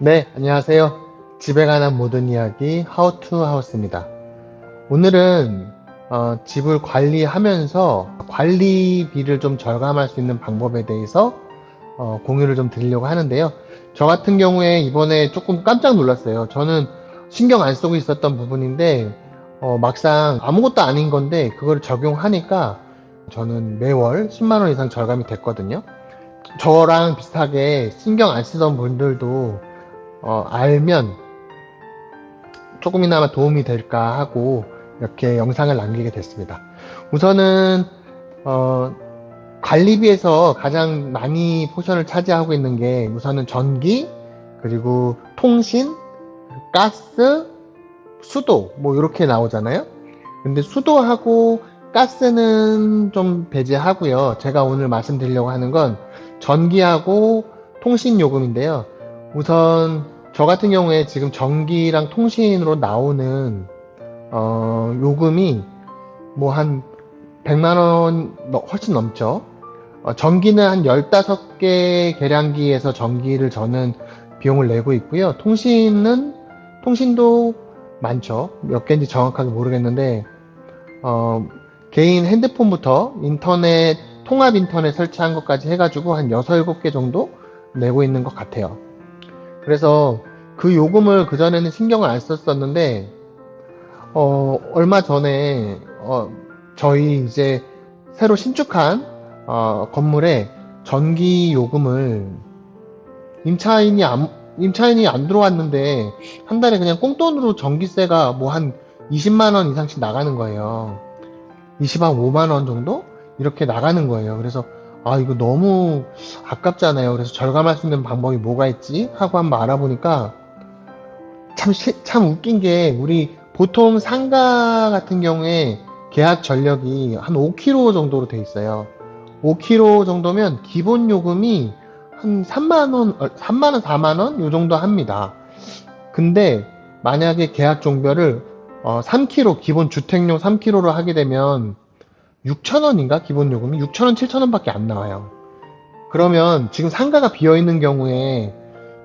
네, 안녕하세요. 집에 관한 모든 이야기 to House입니다. 오늘은 어, 집을 관리하면서 관리비를 좀 절감할 수 있는 방법에 대해서 어, 공유를 좀 드리려고 하는데요. 저 같은 경우에 이번에 조금 깜짝 놀랐어요. 저는 신경 안 쓰고 있었던 부분인데 어, 막상 아무것도 아닌 건데 그걸 적용하니까 저는 매월 10만 원 이상 절감이 됐거든요. 저랑 비슷하게 신경 안 쓰던 분들도 어, 알면 조금이나마 도움이 될까 하고 이렇게 영상을 남기게 됐습니다. 우선은 어, 관리비에서 가장 많이 포션을 차지하고 있는 게 우선은 전기 그리고 통신 가스 수도 뭐 이렇게 나오잖아요. 근데 수도하고 가스는 좀 배제하고요. 제가 오늘 말씀드리려고 하는 건 전기하고 통신 요금인데요. 우선 저 같은 경우에 지금 전기랑 통신으로 나오는 어, 요금이 뭐 한 100만 원 훨씬 넘죠. 어, 전기는 한 15개 계량기에서 전기를 저는 비용을 내고 있고요. 통신은 통신도 많죠. 몇 개인지 정확하게 모르겠는데 어, 개인 핸드폰부터 인터넷 통합 인터넷 설치한 것까지 해가지고 한 6, 7개 정도 내고 있는 것 같아요. 그래서 그 요금을 그전에는 신경을 안 썼었는데, 어, 얼마 전에, 어, 저희 이제 새로 신축한, 어, 건물에 전기 요금을 임차인이 안, 임차인이 안 들어왔는데, 한 달에 그냥 꽁돈으로 전기세가 뭐 한 20만원 이상씩 나가는 거예요. 20만 5만원 정도? 이렇게 나가는 거예요. 그래서, 아, 이거 너무 아깝잖아요. 그래서 절감할 수 있는 방법이 뭐가 있지? 하고 한번 알아보니까 참, 시- 참 웃긴 게 우리 보통 상가 같은 경우에 계약 전력이 한 5kg 정도로 돼 있어요. 5kg 정도면 기본 요금이 한 3만원, 3만원, 4만원? 요 정도 합니다. 근데 만약에 계약 종별을 어, 3kg, 기본 주택용 3kg로 하게 되면 6,000원인가? 기본 요금이 6,000원, 7,000원 밖에 안 나와요. 그러면 지금 상가가 비어 있는 경우에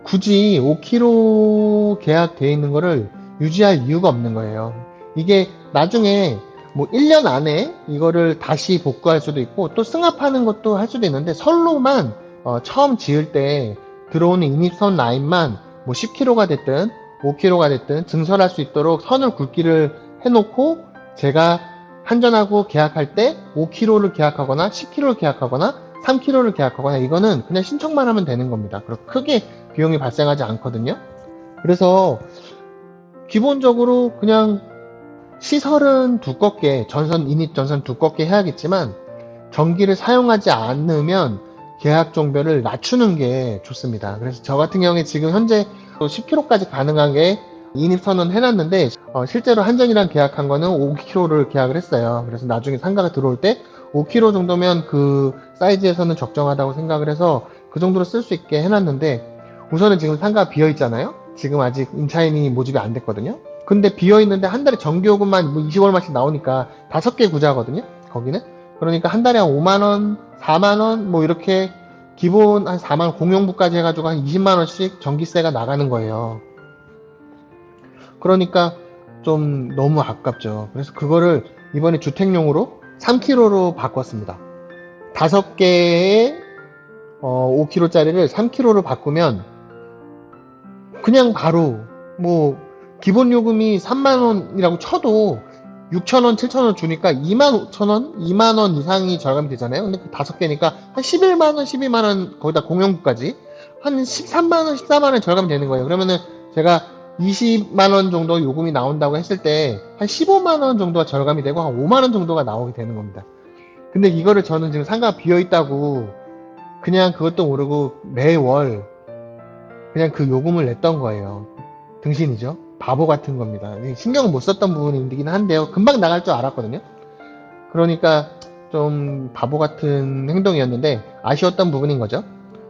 굳이 5kg 계약되어 있는 거를 유지할 이유가 없는 거예요. 이게 나중에 뭐 1년 안에 이거를 다시 복구할 수도 있고 또 승합하는 것도 할 수도 있는데 선로만 어, 처음 지을 때 들어오는 인입선 라인만 뭐 10kg가 됐든 5kg가 됐든 증설할 수 있도록 선을 굵기를 해놓고 제가 한전하고 계약할 때 5kg를 계약하거나 10kg를 계약하거나 3kg를 계약하거나 이거는 그냥 신청만 하면 되는 겁니다. 그리고 크게 비용이 발생하지 않거든요. 그래서 기본적으로 그냥 시설은 두껍게 전선 인입 전선 두껍게 해야겠지만 전기를 사용하지 않으면 계약 종별을 낮추는 게 좋습니다. 그래서 저 같은 경우에 지금 현재 10kg까지 가능하게 인입선은 해놨는데 어, 실제로 한전이랑 계약한 거는 5kg를 계약을 했어요. 그래서 나중에 상가가 들어올 때 5kg 정도면 그 사이즈에서는 적정하다고 생각을 해서 그 정도로 쓸 수 있게 해놨는데 우선은 지금 상가가 비어 있잖아요. 지금 아직 임차인이 모집이 안 됐거든요. 근데 비어 있는데 한 달에 전기요금만 뭐 20얼마씩 나오니까 다섯 개 구자거든요. 거기는 그러니까 한 달에 한 5만 원, 4만 원 뭐 이렇게 기본 한 4만 원 공용부까지 해가지고 한 20만 원씩 전기세가 나가는 거예요. 그러니까 좀 너무 아깝죠. 그래서 그거를 이번에 주택용으로 3kg로 바꿨습니다. 다섯 개의 어, 5kg짜리를 3kg로 바꾸면 그냥 바로 뭐 기본 요금이 3만 원이라고 쳐도 6천 원, 7천 원 주니까 2만 5천 원, 2만 원 이상이 절감이 되잖아요. 근데 그 다섯 개니까 한 11만 원, 12만 원 거기다 공용부까지 한 13만 원, 14만 원 절감이 되는 거예요. 그러면은 제가 20만 원 정도 요금이 나온다고 했을 때 한 15만 원 정도가 절감이 되고 한 5만 원 정도가 나오게 되는 겁니다. 근데 이거를 저는 지금 상가가 비어 있다고 그냥 그것도 모르고 매월 그냥 그 요금을 냈던 거예요. 등신이죠. 바보 같은 겁니다. 신경을 못 썼던 부분이긴 한데요. 금방 나갈 줄 알았거든요. 그러니까 좀 바보 같은 행동이었는데 아쉬웠던 부분인 거죠.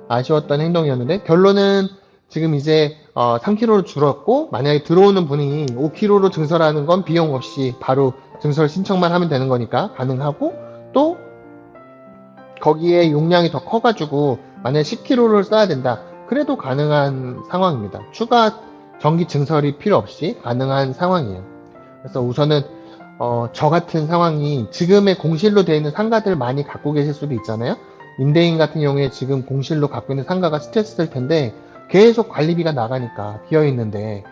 아쉬웠던 행동이었는데 결론은 지금 이제 어, 3kg로 줄었고 만약에 들어오는 분이 5kg로 증설하는 건 비용 없이 바로 증설 신청만 하면 되는 거니까 가능하고 또 거기에 용량이 더 커가지고 만약에 10kg를 써야 된다. 그래도 가능한 상황입니다. 추가 전기 증설이 필요 없이 가능한 상황이에요. 그래서 우선은 어, 저 같은 상황이 지금의 공실로 되어 있는 상가들 많이 갖고 계실 수도 있잖아요. 임대인 같은 경우에 지금 공실로 갖고 있는 상가가 스트레스일 텐데 계속 관리비가 나가니까 비어 있는데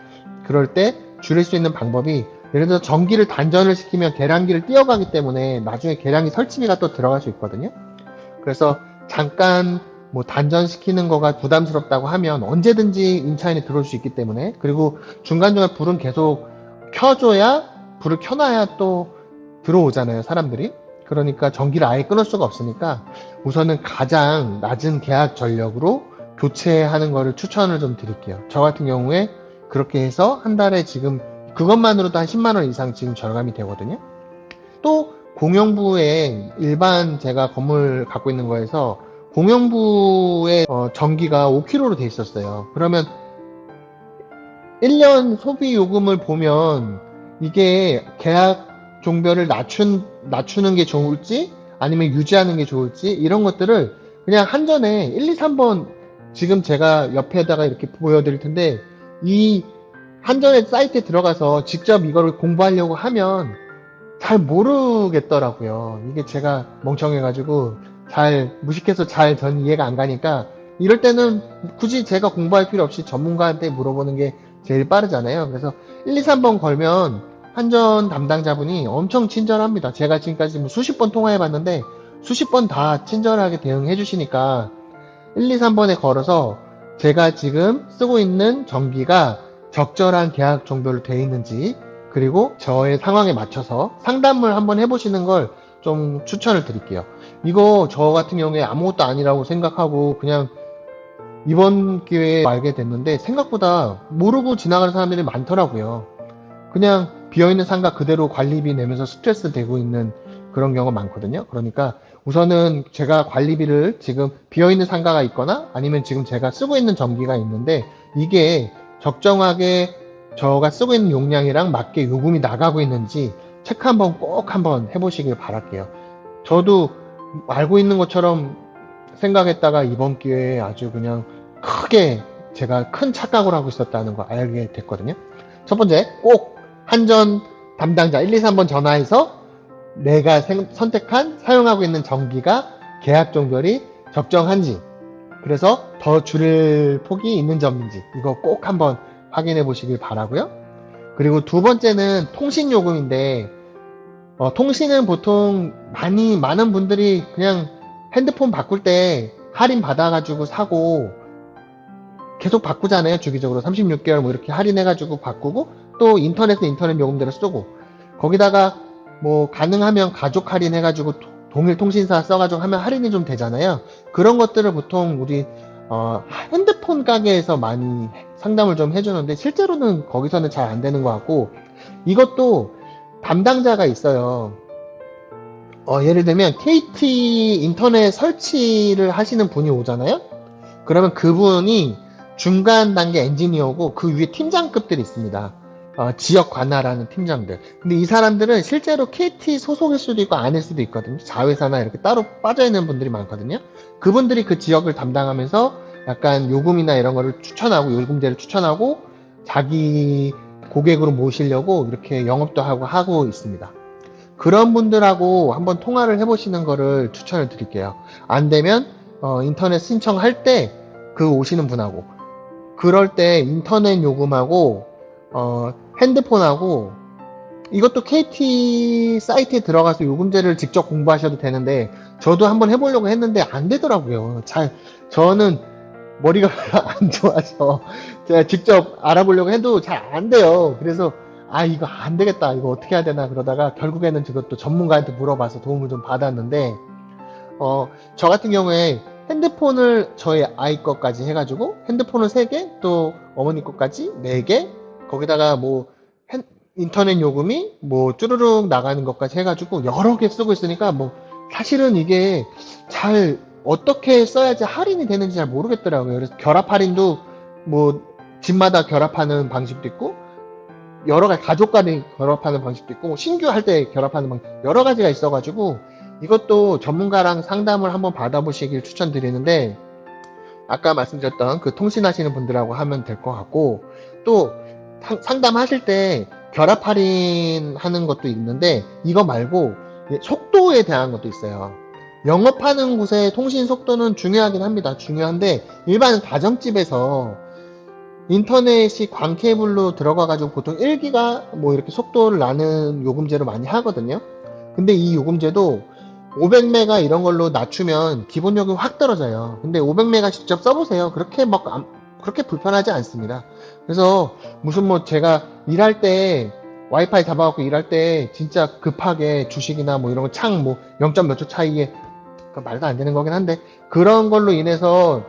그럴 때 줄일 수 있는 방법이 예를 들어 전기를 단전을 시키면 계량기를 띄어가기 때문에 나중에 계량기 설치비가 또 들어갈 수 있거든요. 그래서 잠깐 뭐 단전시키는 거가 부담스럽다고 하면 언제든지 임차인이 들어올 수 있기 때문에 그리고 중간중간 불은 계속 켜줘야 불을 켜놔야 또 들어오잖아요 사람들이 그러니까 전기를 아예 끊을 수가 없으니까 우선은 가장 낮은 계약 전력으로 교체하는 거를 추천을 좀 드릴게요 저 같은 경우에 그렇게 해서 한 달에 지금 그것만으로도 한 10만 원 이상 지금 절감이 되거든요 또 공용부에 일반 제가 건물 갖고 있는 거에서 공용부의 어, 전기가 5kg로 돼 있었어요. 그러면 1년 소비 요금을 보면 이게 계약 종별을 낮춘, 낮추는 게 좋을지 아니면 유지하는 게 좋을지 이런 것들을 그냥 한전에 1, 2, 3번 지금 제가 옆에다가 이렇게 보여드릴 텐데 이 한전의 사이트에 들어가서 직접 이거를 공부하려고 하면 잘 모르겠더라고요. 이게 제가 멍청해가지고 잘 무식해서 잘 전 이해가 안 가니까 이럴 때는 굳이 제가 공부할 필요 없이 전문가한테 물어보는 게 제일 빠르잖아요. 그래서 1, 2, 3번 걸면 한전 담당자분이 엄청 친절합니다. 제가 지금까지 뭐 수십 번 통화해 봤는데 수십 번 다 친절하게 대응해 주시니까 1, 2, 3번에 걸어서 제가 지금 쓰고 있는 전기가 적절한 계약 종별로 되어 있는지 그리고 저의 상황에 맞춰서 상담을 한번 해보시는 걸 좀 추천을 드릴게요. 이거 저 같은 경우에 아무것도 아니라고 생각하고 그냥 이번 기회에 알게 됐는데 생각보다 모르고 지나가는 사람들이 많더라고요. 그냥 비어있는 상가 그대로 관리비 내면서 스트레스 되고 있는 그런 경우가 많거든요. 그러니까 우선은 제가 관리비를 지금 비어있는 상가가 있거나 아니면 지금 제가 쓰고 있는 전기가 있는데 이게 적정하게 저가 쓰고 있는 용량이랑 맞게 요금이 나가고 있는지 체크 한번 꼭 한번 해보시길 바랄게요. 저도 알고 있는 것처럼 생각했다가 이번 기회에 아주 그냥 크게 제가 큰 착각을 하고 있었다는 거 알게 됐거든요. 첫 번째, 꼭 한전 담당자 1, 2, 3번 전화해서 내가 생- 선택한 사용하고 있는 전기가 계약 종결이 적정한지, 그래서 더 줄일 폭이 있는 점인지, 이거 꼭 한번 확인해 보시길 바라고요. 그리고 두 번째는 통신 요금인데, 어, 통신은 보통 많이, 많은 분들이 그냥 핸드폰 바꿀 때 할인 받아가지고 사고, 계속 바꾸잖아요. 주기적으로 36개월 뭐 이렇게 할인해가지고 바꾸고 또 인터넷은 인터넷 요금대로 쓰고 거기다가 뭐 가능하면 가족 할인 해가지고 도- 동일 통신사 써가지고 하면 할인이 좀 되잖아요. 그런 것들을 보통 우리 어, 핸드폰 가게에서 많이 상담을 좀 해주는데 실제로는 거기서는 잘 안 되는 것 같고 이것도 담당자가 있어요. 어, 예를 들면 KT 인터넷 설치를 하시는 분이 오잖아요. 그러면 그분이 중간 단계 엔지니어고 그 위에 팀장급들이 있습니다. 어, 지역 관할하는 팀장들. 근데 이 사람들은 실제로 KT 소속일 수도 있고 아닐 수도 있거든요. 자회사나 이렇게 따로 빠져 있는 분들이 많거든요. 그분들이 그 지역을 담당하면서 약간 요금이나 이런 거를 추천하고 요금제를 추천하고 자기 고객으로 모시려고 이렇게 영업도 하고 하고 있습니다. 그런 분들하고 한번 통화를 해보시는 거를 추천을 드릴게요. 안 되면 어, 인터넷 신청할 때 그 오시는 분하고 그럴 때 인터넷 요금하고 어, 핸드폰하고 이것도 KT 사이트에 들어가서 요금제를 직접 공부하셔도 되는데 저도 한번 해보려고 했는데 안 되더라고요. 잘 저는 머리가 안 좋아서 제가 직접 알아보려고 해도 잘 안 돼요. 그래서 아 이거 안 되겠다 이거 어떻게 해야 되나 그러다가 결국에는 그것도 전문가한테 물어봐서 도움을 좀 받았는데 어 저 같은 경우에 핸드폰을 저희 아이 것까지 해가지고 핸드폰을 3개 또 어머니 것까지 4개 거기다가 뭐 핸- 인터넷 요금이 뭐 쭈르륵 나가는 것까지 해가지고 여러 개 쓰고 있으니까 뭐 사실은 이게 잘 어떻게 써야지 할인이 되는지 잘 모르겠더라고요. 그래서 결합 할인도 뭐 집마다 결합하는 방식도 있고 여러 가지 가족 간에 결합하는 방식도 있고 신규 할 때 결합하는 방식 여러 가지가 있어가지고 이것도 전문가랑 상담을 한번 받아보시길 추천드리는데 아까 말씀드렸던 그 통신하시는 분들하고 하면 될 것 같고 또 상- 상담하실 때 결합 할인 하는 것도 있는데 이거 말고 속도에 대한 것도 있어요. 영업하는 곳의 통신 속도는 중요하긴 합니다. 중요한데 일반 가정집에서 인터넷이 광케이블로 들어가가지고 보통 1기가 뭐 이렇게 속도를 나는 요금제로 많이 하거든요. 근데 이 요금제도 500메가 이런 걸로 낮추면 기본 요금이 확 떨어져요. 근데 500메가 직접 써보세요. 그렇게 막 안- 그렇게 불편하지 않습니다. 그래서 무슨 뭐 제가 일할 때 와이파이 잡아갖고 일할 때 진짜 급하게 주식이나 뭐 이런 거 창 뭐 0. 몇초 차이에 그 말도 안 되는 거긴 한데 그런 걸로 인해서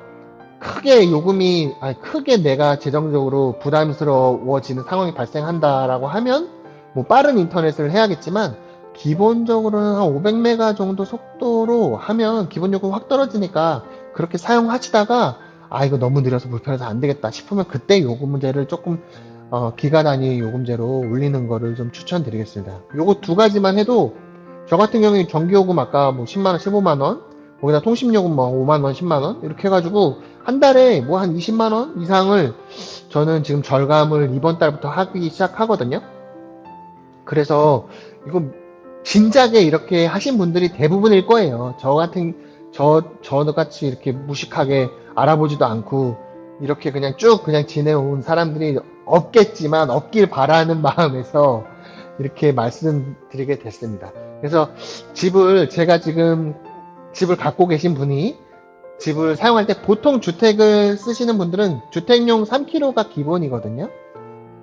크게 요금이 아니 크게 내가 재정적으로 부담스러워지는 상황이 발생한다라고 하면 뭐 빠른 인터넷을 해야겠지만 기본적으로는 한 500메가 정도 속도로 하면 기본 요금 확 떨어지니까 그렇게 사용하시다가 아 이거 너무 느려서 불편해서 안 되겠다 싶으면 그때 요금제를 조금 어, 기가 단위 요금제로 올리는 거를 좀 추천드리겠습니다. 요거 두 가지만 해도 저 같은 경우에 전기요금 아까 뭐 10만원, 15만원, 거기다 통신요금 뭐 5만원, 10만원 이렇게 해가지고 한 달에 뭐 한 20만원 이상을 저는 지금 절감을 이번 달부터 하기 시작하거든요. 그래서 이거 진작에 이렇게 하신 분들이 대부분일 거예요. 저 같은 저 저같이 이렇게 무식하게 알아보지도 않고 이렇게 그냥 쭉 그냥 지내온 사람들이 없겠지만 없길 바라는 마음에서 이렇게 말씀드리게 됐습니다. 그래서 집을 제가 지금 집을 갖고 계신 분이 집을 사용할 때 보통 주택을 쓰시는 분들은 주택용 3kg가 기본이거든요.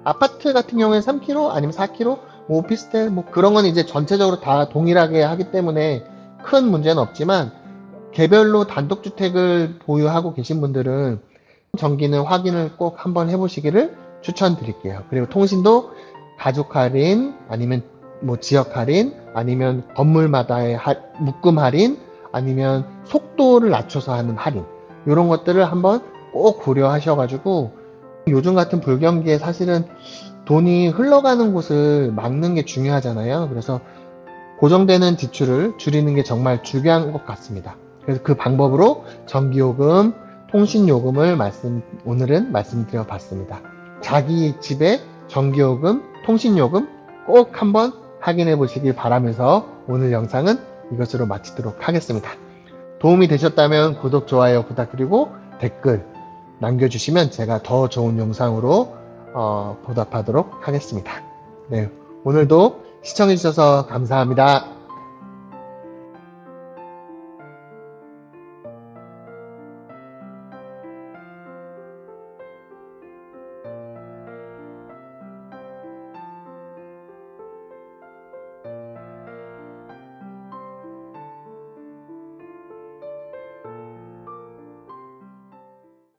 아파트 같은 경우에 3kg 아니면 4kg 뭐 오피스텔 뭐 그런 건 이제 전체적으로 다 동일하게 하기 때문에 큰 문제는 없지만 개별로 단독주택을 보유하고 계신 분들은 전기는 확인을 꼭 한번 해보시기를 추천드릴게요. 그리고 통신도 가족 할인 아니면 뭐 지역 할인 아니면 건물마다의 하- 묶음 할인 아니면 속도를 낮춰서 하는 할인 이런 것들을 한번 꼭 고려하셔가지고 요즘 같은 불경기에 사실은 돈이 흘러가는 곳을 막는 게 중요하잖아요. 그래서 고정되는 지출을 줄이는 게 정말 중요한 것 같습니다. 그래서 그 방법으로 전기요금, 통신요금을 말씀, 오늘은 말씀드려 봤습니다. 자기 집에 전기요금, 통신요금 꼭 한번 확인해 보시길 바라면서 오늘 영상은 이것으로 마치도록 하겠습니다. 도움이 되셨다면 구독, 좋아요 부탁드리고 댓글 남겨주시면 제가 더 좋은 영상으로 어, 보답하도록 하겠습니다. 네, 오늘도 시청해주셔서 감사합니다.